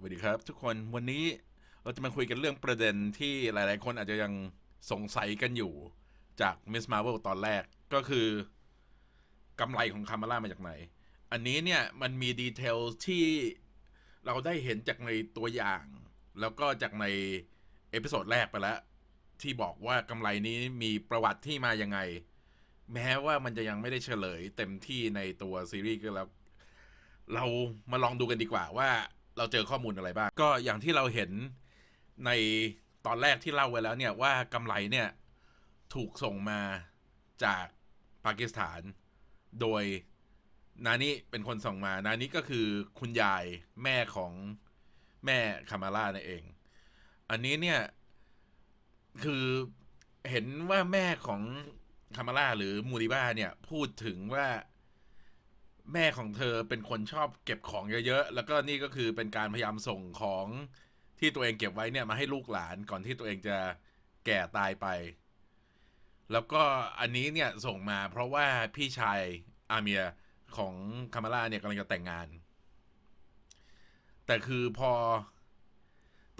สวัสดีครับ ทุกคนวันนี้เราจะมาคุยกันเรื่องประเด็นที่หลาย ๆ คนอาจจะยังสงสัยกันอยู่จาก Miss Marvel ตอนแรกก็คือกำไรของคามาร่ามาจากไหน อันนี้เนี่ยมันมีดีเทลที่เราได้เห็นจากในตัวอย่าง แล้วก็จากในเอพิโซดแรกไปแล้ว ที่บอกว่ากำไรนี้มีประวัติที่มายังไง แม้ว่ามันจะยังไม่ได้เฉลยเต็มที่ในตัวซีรีส์ก็แล้ว เรามาลองดูกันดีกว่าว่า เราเจอข้อมูลอะไรบ้าง ก็อย่างที่เราเห็นในตอนแรกที่เล่าไว้แล้วเนี่ยว่ากำไรเนี่ยถูกส่งมาจากปากีสถาน โดยนานิเป็นคนส่งมา นานิก็คือคุณยายแม่ของแม่คามาร่านั่นเอง อันนี้เนี่ยคือเห็นว่าแม่ของคามาร่าหรือมูริบ้าเนี่ยพูดถึงว่า แม่ของเธอเป็นคนชอบเก็บของเยอะๆ แล้วก็นี่ก็คือเป็นการพยายามส่งของที่ตัวเองเก็บไว้เนี่ยมาให้ลูกหลานก่อนที่ตัวเองจะแก่ตายไป แล้วก็อันนี้เนี่ยส่งมาเพราะว่าพี่ชายอาเมียของคามาร่าเนี่ยกำลังจะแต่งงาน แต่คือพอ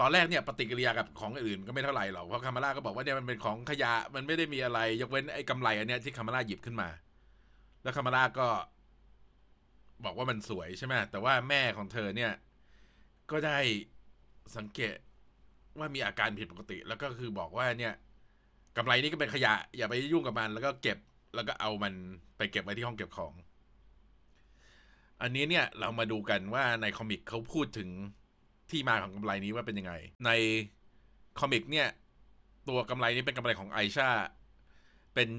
ตอนแรกเนี่ยปฏิกิริยากับของอื่นก็ไม่เท่าไหร่หรอกเพราะคามาร่าก็บอกว่าเนี่ยมันเป็นของขยะมันไม่ได้มีอะไร ยกเว้นไอ้กำไรอันเนี้ยที่คามาร่าหยิบขึ้นมา แล้วคามาร่าก็ บอกว่ามันสวยใช่ไหมแต่ว่าแม่ของเธอเนี่ย ก็ได้สังเกตว่ามีอาการผิดปกติ แล้วก็คือบอกว่าเนี่ยกำไรนี่ก็เป็นขยะ อย่าไปยุ่งกับมัน แล้วก็เก็บแล้วก็เอามันไปเก็บไว้ที่ห้องเก็บของ อันนี้เนี่ยเรามาดูกันว่าในคอมิกเขาพูดถึงที่มาของกำไรนี้ว่าเป็นยังไง ในคอมิกเนี่ย ตัวกำไรนี้เป็นกำไรของไอชาเป็น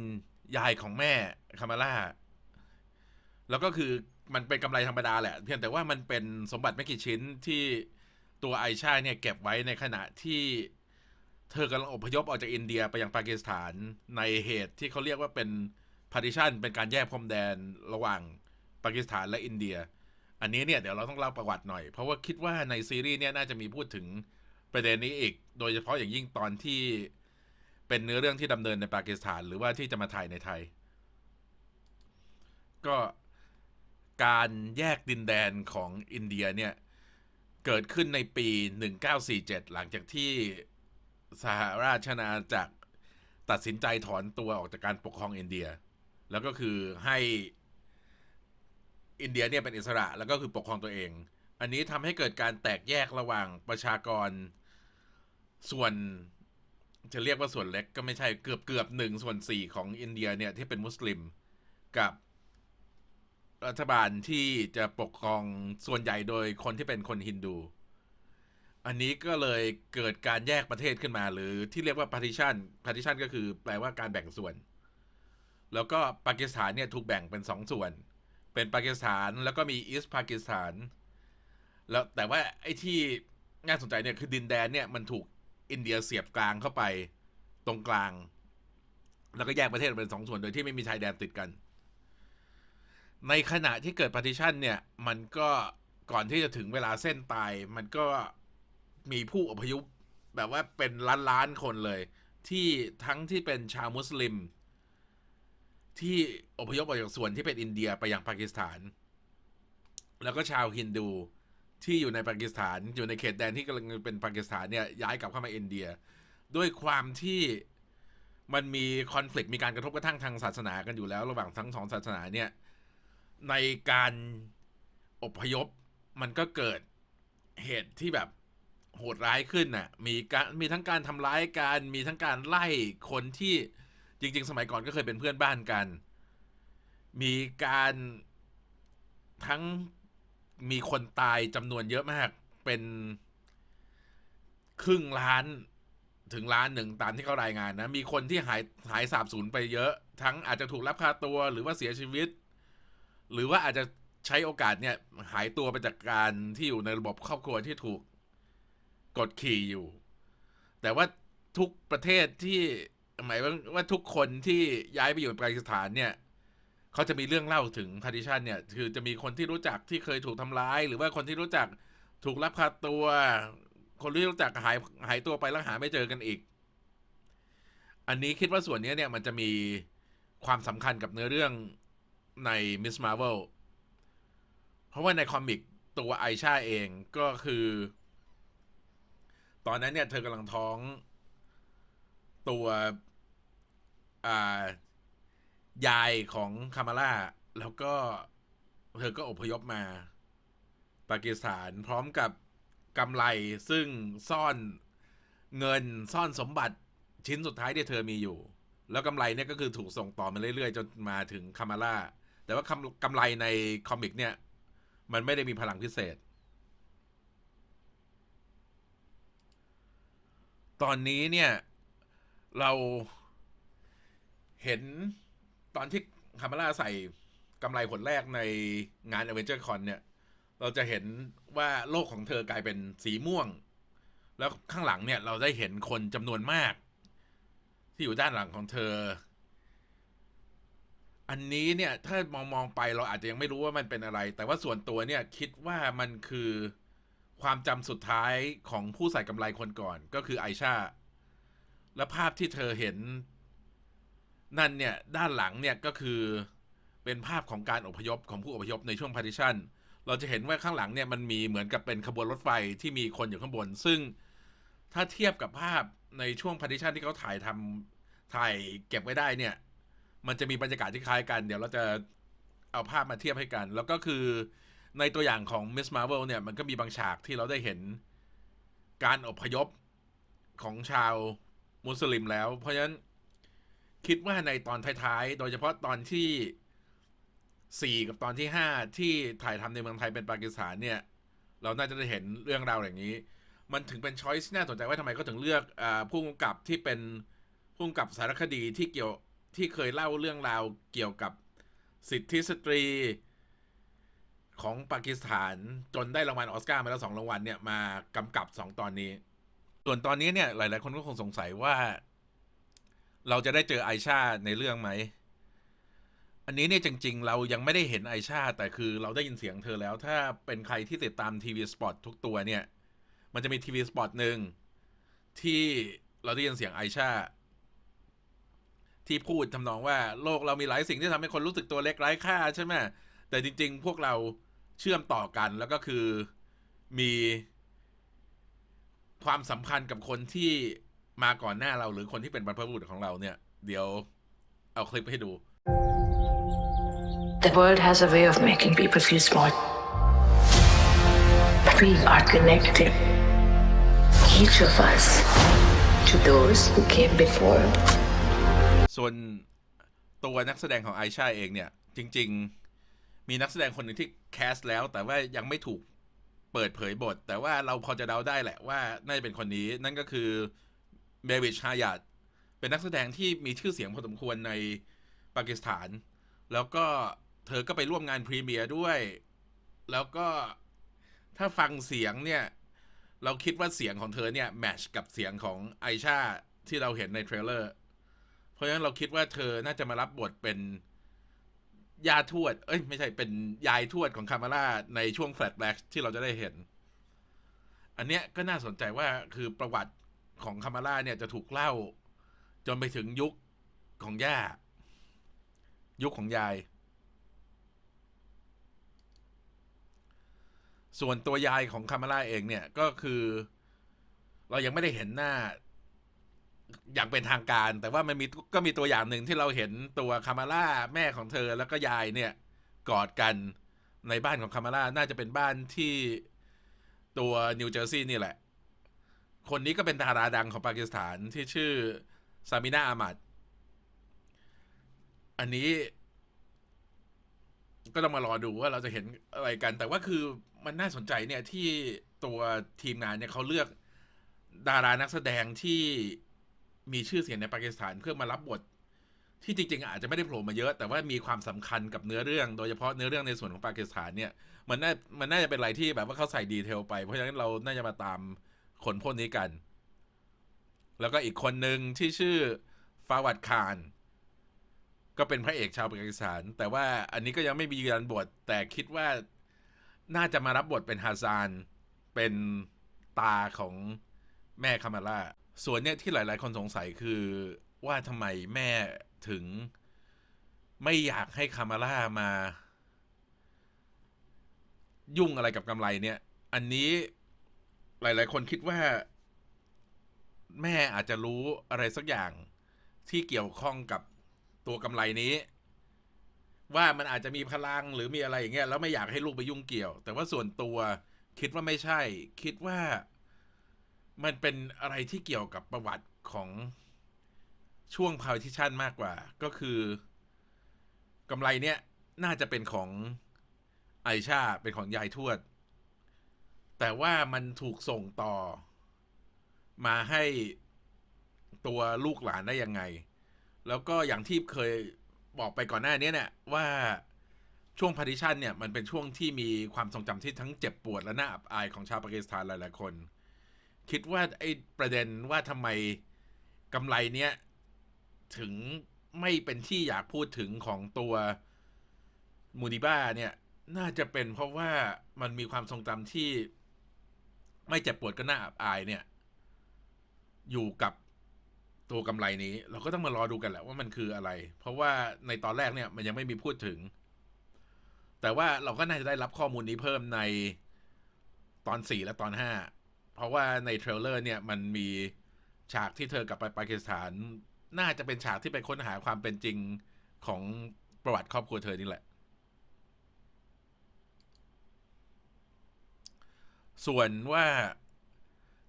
ยายของแม่คามาร่าแล้วก็คือ มันเป็นกำไรธรรมดาแหละ เพียงแต่ว่ามันเป็นสมบัติไม่กี่ชิ้นที่ตัวไอชาเนี่ยเก็บไว้ในขณะที่เธอกำลังอพยพออกจากอินเดียไปยังปากีสถานในเหตุที่เขาเรียกว่าเป็น partition เป็นการแยกพรมแดนระหว่างปากีสถานและอินเดีย อันนี้เนี่ยเดี๋ยวเราต้องเล่าประวัติหน่อย เพราะว่าคิดว่าในซีรีส์เนี่ยน่าจะมีพูดถึงประเด็นนี้อีก โดยเฉพาะอย่างยิ่งตอนที่เป็นเนื้อเรื่องที่ดำเนินในปากีสถาน หรือว่าที่จะมาถ่ายในไทย ก็ การแยกดินแดนของอินเดียเนี่ยเกิดขึ้นในปี 1947 หลังจากที่สหราชอาณาจักรตัดสินใจถอนตัวออกจากการปกครองอินเดีย แล้วก็คือให้อินเดียเนี่ยเป็นอิสระแล้วก็คือปกครองตัวเอง อันนี้ทำให้เกิดการแตกแยกระหว่างประชากรส่วนจะเรียกว่าส่วนเล็กก็ไม่ใช่เกือบเกือบหนึ่งส่วนสี่ของอินเดียเนี่ยที่เป็นมุสลิม กับ รัฐบาลที่จะปกครองส่วนใหญ่โดยคนที่เป็นคนฮินดู อันนี้ก็เลยเกิดการแยกประเทศขึ้นมา หรือที่เรียกว่า partition partition ก็คือแปลว่าการแบ่งส่วน แล้วก็ปากีสถานเนี่ยถูกแบ่งเป็นสองส่วน เป็นปากีสถานแล้วก็มีอีสต์ปากีสถาน แล้วแต่ว่าไอ้ที่น่าสนใจเนี่ยคือดินแดนเนี่ยมันถูกอินเดียเสียบกลางเข้าไปตรงกลาง แล้วก็แยกประเทศเป็นสองส่วนโดยที่ไม่มีชายแดนติดกัน ในขณะที่เกิด partition เนี่ย มันก็ก่อนที่จะถึงเวลาเส้นตาย มันก็มีผู้อพยพแบบว่าเป็นล้านล้านคนเลย ที่ทั้งที่เป็นชาวมุสลิม ที่อพยพออกจากส่วนที่เป็นอินเดียไปยังปากีสถาน แล้วก็ชาวฮินดูที่อยู่ในปากีสถานอยู่ในเขตแดนที่กำลังเป็นปากีสถานเนี่ยย้ายกลับเข้ามาอินเดีย ด้วยความที่มันมีคอน FLICT มีการกระทบกระทั่งทางศาสนากันอยู่แล้ว ระหว่างทั้งสองศาสนาเนี่ย ในการอพยพมันก็เกิดเหตุที่แบบโหดร้ายขึ้นน่ะ มีการมีทั้งการทำร้ายกัน มีทั้งการไล่คนที่จริง ๆ สมัยก่อนก็เคยเป็นเพื่อนบ้านกัน มีการทั้งมีคนตายจำนวนเยอะมาก เป็นครึ่งล้านถึงล้านหนึ่งตามที่เขารายงานนะ มีคนที่หายหายสาบสูญไปเยอะ ทั้งอาจจะถูกลักพาตัวหรือว่าเสียชีวิต หรือว่าอาจจะใช้โอกาสเนี่ย หายตัวไปจากการที่อยู่ในระบบครอบครัวที่ถูกกดขี่อยู่ แต่ว่าทุกประเทศที่หมายว่าทุกคนที่ย้ายไปอยู่ในปากีสถานเนี่ยเขาจะมีเรื่องเล่าถึง partition เนี่ย คือจะมีคนที่รู้จักที่เคยถูกทำร้าย หรือว่าคนที่รู้จักถูกลักพาตัว คนที่รู้จักหายหายตัวไปแล้วหาไม่เจอกันอีก อันนี้คิดว่าส่วนนี้เนี่ยมันจะมีความสำคัญกับเนื้อเรื่อง ใน Miss Marvel เพราะว่าในคอมิกตัวไอชาเองก็คือ ตอนนั้นเนี่ย เธอกำลังท้องตัวอ่ายายของคามาร่าแล้วก็เธอก็อพยพมาปากีสถานพร้อมกับกำไรซึ่งซ่อนเงินซ่อนสมบัติชิ้นสุดท้ายที่เธอมีอยู่ แล้วกำไรเนี่ยก็คือถูกส่งต่อมาเรื่อยๆ จนมาถึงคามาร่า แต่ว่ากำไรในคอมิกเนี่ย มันไม่ได้มีพลังพิเศษ ตอนนี้เนี่ย เราเห็นตอนที่คามาร่าใส่กำไรผลแรกในงาน a v e n g e r Con เนี่ย เราจะเห็นว่าโลกของเธอกลายเป็นสีม่วง แล้วข้างหลังเนี่ย เราได้เห็นคนจำนวนมาก ที่อยู่ด้านหลังของเธอ อันนี้เนี่ยถ้ามองมองไปเราอาจจะยังไม่รู้ว่ามันเป็นอะไร แต่ว่าส่วนตัวเนี่ยคิดว่ามันคือความจำสุดท้ายของผู้ใส่กำไรคนก่อน ก็คือไอชาและภาพที่เธอเห็น นั่นเนี่ย ด้านหลังเนี่ยก็คือเป็นภาพของการอพยพของผู้อพยพในช่วง partition เราจะเห็นว่าข้างหลังเนี่ยมันมีเหมือนกับเป็นขบวนรถไฟที่มีคนอยู่ข้างบน ซึ่งถ้าเทียบกับภาพในช่วง partition ที่เขาถ่ายทำถ่ายเก็บไว้ได้เนี่ย มันจะมีบรรยากาศที่คล้ายกัน เดี๋ยวเราจะเอาภาพมาเทียบให้กัน แล้วก็คือในตัวอย่างของ Miss Marvel เนี่ย มันก็มีบางฉากที่เราได้เห็นการอพยพของชาวมุสลิมแล้ว เพราะฉะนั้นคิดว่าในตอนท้ายๆ โดยเฉพาะตอนที่ 4 กับตอนที่ 5 ที่ถ่ายทำในเมืองไทยเป็นปากีสถานเนี่ย เราน่าจะได้เห็นเรื่องราวอย่างนี้ มันถึงเป็นช้อยส์น่าสนใจว่าทำไมเขาถึงเลือกอผู้กำกับที่เป็นผู้กำกับสารคดีที่เกี่ยว ที่เคยเล่าเรื่องราวเกี่ยวกับสิทธิสตรี ของปากีสถานจนได้รางวัลออสการ์มาแล้วสองรางวัลเนี่ยมากำกับสองตอนนี้ ส่วนตอนนี้เนี่ยหลายๆ คนก็คงสงสัยว่า เราจะได้เจอไอชาในเรื่องไหม อันนี้เนี่ยจริง ๆ เรายังไม่ได้เห็นไอชาแต่คือเราได้ยินเสียงเธอแล้ว ถ้าเป็นใครที่ติดตามทีวีสปอตทุกตัวเนี่ย มันจะมีทีวีสปอตหนึ่งที่เราได้ยินเสียงไอชา ที่พูดทำนองว่าโลกเรามีหลายสิ่งที่ทำให้คนรู้สึกตัวเล็กไร้ค่าใช่ไหมแต่จริง ๆ พวกเราเชื่อมต่อกันแล้วก็คือมีความสัมพันธ์กับคนที่มาก่อนหน้าเราหรือคนที่เป็นบรรพบุรุษของเราเนี่ย เดี๋ยวเอาคลิปให้ดู The world has a way of making people feel small. We are connected, each of us, to those who came before. นตัวนักแสดงของไอชาเองเนี่ย จริง ๆ มีนักแสดงคนหนึ่งที่แคสแล้ว แต่ว่ายังไม่ถูกเปิดเผยบท แต่ว่าเราพอจะเดาได้แหละว่าน่าจะเป็นคนนี้ นั่นก็คือเบวิชฮายาดเป็นนักแสดงที่มีชื่อเสียงพอสมควรในปากีสถาน แล้วก็เธอก็ไปร่วมงานพรีเมียร์ด้วย แล้วก็ถ้าฟังเสียงเนี่ย เราคิดว่าเสียงของเธอเนี่ยแมชกับเสียงของไอชาที่เราเห็นในเทรลเลอร์ ราะฉะนั้นเราคิดว่าเธอน่าจะมารับบทเป็นยาทวด เอ้ย ไม่ใช่เป็นยายทวดของคามาร่าในช่วงแฟลชแบ็กที่เราจะได้เห็น อันเนี้ยก็น่าสนใจว่าคือประวัติของคามาร่าเนี่ยจะถูกเล่า จนไปถึงยุคของย่า ยุคของยาย ส่วนตัวยายของคามาร่าเองเนี่ยก็คือ เรายังไม่ได้เห็นหน้า อย่างเป็นทางการ แต่ว่ามันมีก็มีตัวอย่างหนึ่งที่เราเห็นตัวคามาร่าแม่ของเธอแล้วก็ยายเนี่ยกอดกันในบ้านของคามาร่าน่าจะเป็นบ้านที่ตัวนิวเจอร์ซีย์นี่แหละ คนนี้ก็เป็นดาราดังของปากีสถานที่ชื่อซามินาอามัดอันนี้ก็ต้องมารอดูว่าเราจะเห็นอะไรกัน แต่ว่าคือมันน่าสนใจเนี่ยที่ตัวทีมงานเนี่ยเขาเลือกดารานักแสดงที่ มีชื่อเสียงในปากีสถานเพื่อมารับบท ที่จริงๆอาจจะไม่ได้โผล่มาเยอะ แต่ว่ามีความสำคัญกับเนื้อเรื่อง โดยเฉพาะเนื้อเรื่องในส่วนของปากีสถานเนี่ยมันน่ามันน่าจะเป็นอะไรที่แบบว่าเขาใส่ดีเทลไป เพราะฉะนั้นเราน่าจะมาตามคนพวกนี้กัน แล้วก็อีกคนหนึ่งที่ชื่อฟาวัดคารก็เป็นพระเอกชาวปากีสถาน แต่ว่าอันนี้ก็ยังไม่มียืนยันบท แต่คิดว่าน่าจะมารับบทเป็นฮาซาน เป็นตาของแม่คามาร่า ส่วนเนี่ยที่หลาย ๆ คนสงสัยคือว่าทำไมแม่ถึงไม่อยากให้คามาร่ามา ยุ่งอะไรกับกำไรเนี่ย อันนี้หลาย ๆ คนคิดว่า แม่อาจจะรู้อะไรสักอย่างที่เกี่ยวข้องกับตัวกำไรนี้ ว่ามันอาจจะมีพลังหรือมีอะไรอย่างเงี้ยแล้วไม่อยากให้ลูกไปยุ่งเกี่ยว แต่ว่าส่วนตัวคิดว่าไม่ใช่ คิดว่า มันเป็นอะไรที่เกี่ยวกับประวัติของช่วงพาวทิชันมากกว่า ก็คือกำไรเนี้ยน่าจะเป็นของไอชาเป็นของยายทวด แต่ว่ามันถูกส่งต่อ มาให้ตัวลูกหลานได้ยังไง แล้วก็อย่างที่เคยบอกไปก่อนหน้านี้เนี่ยว่าช่วงพาริชันเนี่ยมันเป็นช่วงที่มีความทรงจำที่ทั้งเจ็บปวดและน่าอับอายของชาวปากีสถานหลาย ๆ คน คิดว่าไอ้ประเด็นว่าทำไมกำไรเนี้ยถึงไม่เป็นที่อยากพูดถึงของตัวมูดิบ้าเนี่ย น่าจะเป็นเพราะว่ามันมีความทรงจำที่ไม่เจ็บปวดก็น่าอับอายเนี่ย อยู่กับตัวกำไรนี้ เราก็ต้องมารอดูกันแหละว่ามันคืออะไร เพราะว่าในตอนแรกเนี่ยมันยังไม่มีพูดถึง แต่ว่าเราก็น่าจะได้รับข้อมูลนี้เพิ่มในตอนสี่และตอนห้า เพราะว่าในเทรลเลอร์เนี่ยมันมีฉากที่เธอกลับไปปากีสถาน น่าจะเป็นฉากที่ไปค้นหาความเป็นจริงของประวัติครอบครัวเธอนี่แหละ ส่วนว่า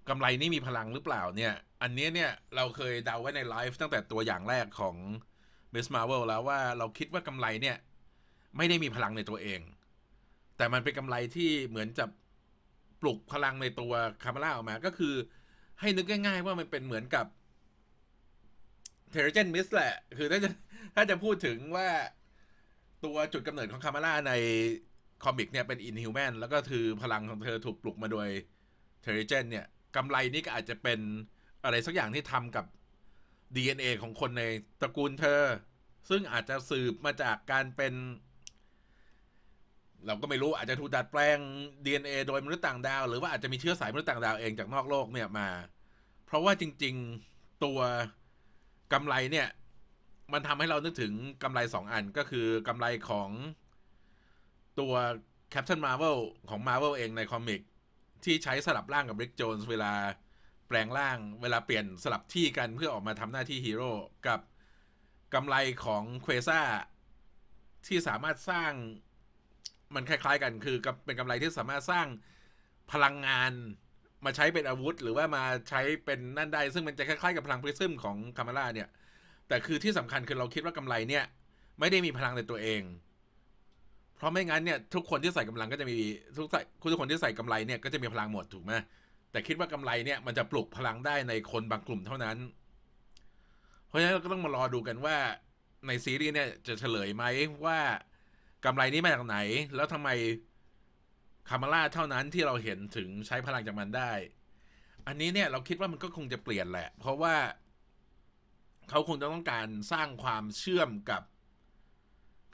กำไรนี่มีพลังหรือเปล่าเนี่ย อันนี้เนี่ยเราเคยเดาไว้ในไลฟ์ตั้งแต่ตัวอย่างแรกของ Miss Marvel แล้วว่าเราคิดว่ากำไรเนี่ย ไม่ได้มีพลังในตัวเอง แต่มันเป็นกำไรที่เหมือนจะ ปลุกพลังในตัวคาร์มาล่าออกมา ก็คือ ให้นึกง่าย ๆ ว่ามันเป็นเหมือนกับเทเรเจนมิสแหละ คือถ้าจะถ้าจะพูดถึงว่าตัวจุดกำเนิดของคาร์มาล่าในคอมิกเนี่ยเป็นอินฮิวแมนแล้วก็คือพลังของเธอถูกปลุกมาโดยเทเรเจนเนี่ยกำไรนี้ก็อาจจะเป็นอะไรสักอย่างที่ทำกับ DNA ของคนในตระกูลเธอ ซึ่งอาจจะสืบมาจากการเป็น เราก็ไม่รู้อาจจะถูกดัดแปลง DNA โดยมนุษย์ต่างดาว หรือว่าอาจจะมีเชื้อสายมนุษย์ต่างดาวเองจากนอกโลกเนี่ยมา เพราะว่าจริง ๆตัวกำไรเนี่ย มันทำให้เรานึกถึงกำไรสองอันก็คือกำไรของตัว Captain Marvel ของ Marvel เองในคอมิกที่ใช้สลับร่างกับ Rick Jones เวลาแปลงร่าง เวลาเปลี่ยนสลับที่กันเพื่อออกมาทำหน้าที่ฮีโร่กับกำไรของเควซ่าที่สามารถสร้าง มันคล้าย ๆ กันคือกับเป็นกำไรที่สามารถสร้างพลังงานมาใช้เป็นอาวุธ หรือว่ามาใช้เป็นนั่นได้ ซึ่งมันจะคล้ายๆกับพลังพริซึมของคามาร่าเนี่ย แต่คือที่สำคัญคือเราคิดว่ากำไรเนี่ย ไม่ได้มีพลังในตัวเอง เพราะไม่งั้นเนี่ยทุกคนที่ใส่กำลังก็จะมีทุกใส่ทุกคนที่ใส่กำไรเนี่ยก็จะมีพลังหมดถูกไหมแต่คิดว่ากำไรเนี่ยมันจะปลุกพลังได้ในคนบางกลุ่มเท่านั้น เพราะฉะนั้นเราก็ต้องมารอดูกันว่าในซีรีส์เนี่ยจะเฉลยไหมว่า กำไรนี้มาจากไหน แล้วทำไมคามาร่าเท่านั้นที่เราเห็นถึงใช้พลังจากมันได้ อันนี้เนี่ยเราคิดว่ามันก็คงจะเปลี่ยนแหละ เพราะว่าเขาคงจะต้องการสร้างความเชื่อมกับ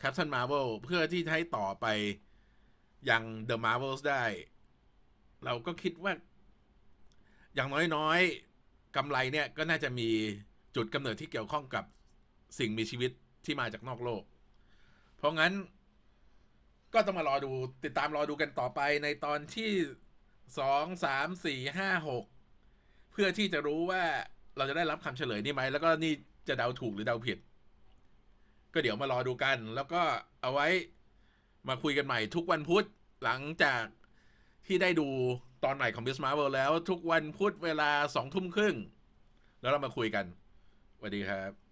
Captain Marvel เพื่อที่จะให้ต่อไปยัง The Marvels ได้ เราก็คิดว่า อย่างน้อยๆกำไรเนี่ยก็น่าจะมีจุดกำเนิดที่เกี่ยวข้องกับสิ่งมีชีวิตที่มาจากนอกโลก เพราะงั้น ก็ต้องมารอดูติดตามรอดูกันต่อไปในตอนที่สองสามสี่ห้าหกเพื่อที่จะรู้ว่าเราจะได้รับคำเฉลยนี่ไหมแล้วก็นี่จะเดาถูกหรือเดาผิด ก็เดี๋ยวมารอดูกัน แล้วก็เอาไว้มาคุยกันใหม่ทุกวันพุธหลังจากที่ได้ดูตอนใหม่ของ Miss Marvel แล้วทุกวันพุธเวลาสองทุ่มครึ่ง แล้วเรามาคุยกันสวัสดีครับ